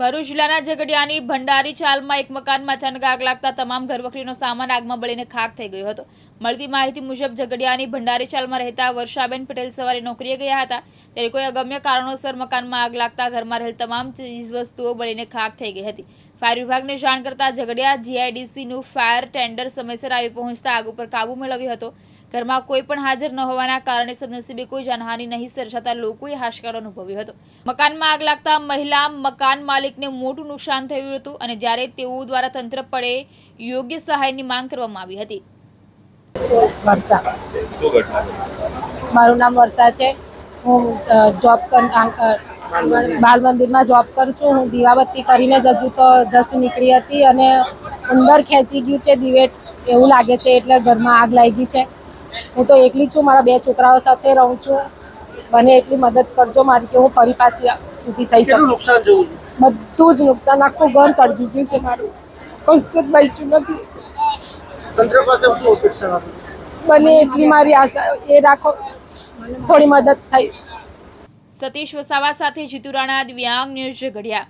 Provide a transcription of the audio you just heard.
ભરૂચ જિલ્લાના ઝઘડિયાની ભંડારી ચાલમાં એક મકાનમાં અચાનક આગ લાગતા તમામ ઘરવખરીનો સામાન આગમાં બળીને ખાક થઈ ગયો હતો. મળતી માહિતી મુજબ ઝઘડિયાની ભંડારી ચાલમાં રહેતા વર્ષાબેન પટેલ સવારે નોકરીએ ગયા હતા. ત્યારે કોઈ અગમ્ય કારણોસર મકાનમાં આગ લાગતા ઘરમાં રહેલ તમામ ચીજવસ્તુઓ બળીને ખાક થઈ ગઈ હતી. ફાયર વિભાગને જાણ કરતા ઝઘડિયા જીઆઈડીસીનું ફાયર ટેન્ડર સમયસર આવી પહોંચતા આગ ઉપર કાબુ મેળવ્યો હતો. ઘરમાં કોઈ પણ હાજર ન હોવાના કારણે સદનસીબે કોઈ જાનહાનિ નહીં સર્જાતા લોકોએ હાશકારો અનુભવ્યો હતો. મકાનમાં આગ લાગતા મહિલા મકાન માલિકને મોટું નુકસાન થયું હતું અને જ્યારે તેઓ દ્વારા તંત્ર પડે યોગ્ય સહાયની માંગ કરવામાં આવી હતી? મારું નામ વર્ષા છે. હું જોબ કર બાલ મંદિરમાં જોબ કરું છું. હું દીવાબત્તી કરીને જ હજુ તો જસ્ટ નીકળી હતી અને અંદર ખેંચી ગયું છે દિવેટ. એવું લાગે છે એટલે ઘરમાં આગ લાગી છે. હું તો એકલી છું મારા બે છોકરાઓ સાથે રહું છું. બને એટલી મદદ કરજો મારી કે હું ફરી પાછી ઊભી થઈ શકું. નુકસાન થયું બધું જ નુકસાન આખું ઘર સળગી ગયું છે મારું. કશું જ બચ્યું નથી. તંત્ર પાસે શું અપેક્ષા રાખો? બને એટલી મારી આશા એ રાખો. થોડી મદદ થઈ. સતીશ વસાવા સાથે જીતુ રાણા દિવ્યાંગ ન્યૂઝ ઝઘડિયા.